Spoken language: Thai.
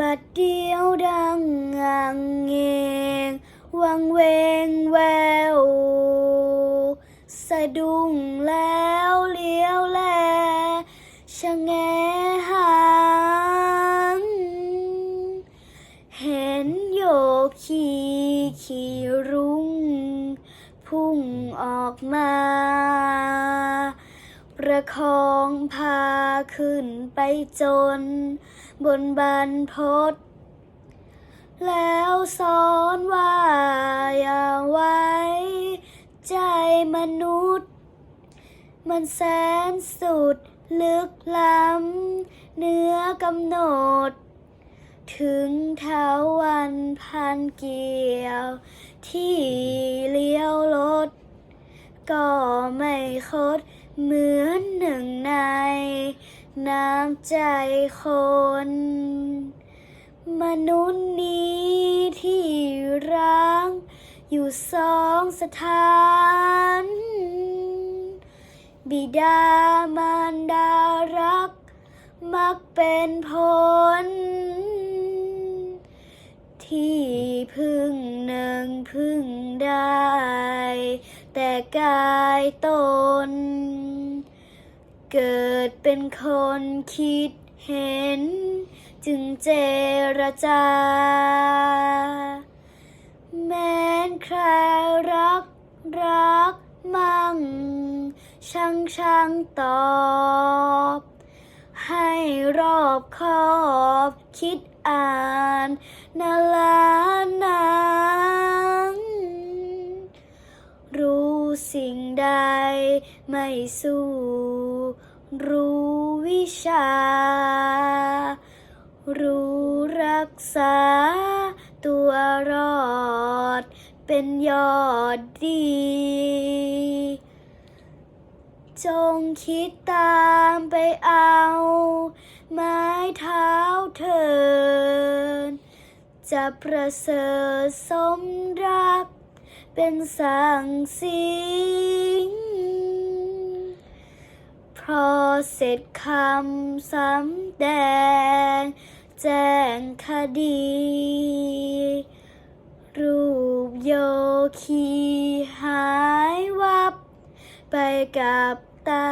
บัดเดียวดังงางเงงวังเวงแวว สะดุ้งแล้วเลี้ยวแลชะแงหางเห็นโยคีขี่รุ้งพุ่งออกมา ประคองพาขึ้นไปจน บนบันพศแล้วสอนว่าอย่าไว้ ใจมนุษย์ มันแสนสุดลึกล้ำเนื้อกำหนด ถึงเท้าวันพันเกี่ยว ที่เลี้ยวรถก็ไม่คด เหมือนหนึ่งในน้ำใจคน มนุษย์นี้ที่ร้างอยู่สองสถาน บิดามารดารัก มักเป็นผล ที่พึ่งหนึ่งพึ่งได้ แต่กายตน เกิดเป็นคนคิดเห็น จึงเจรจา แม้นใครรักรักมั่ง ช่างช่างตอบ ให้รอบคอบคิดอ่านนาลานนั สิ่งใด ไม่สู้ รู้วิชา รู้รักษา ตัวรอด เป็นยอดดี จงคิดตามไปเอา ไม้เท้าเถินจะประเสริฐสมรัก เป็นสังสิงพอเสร็จคำสำแดง แจ้งคดี รูปโยคีหายวับไปกับตา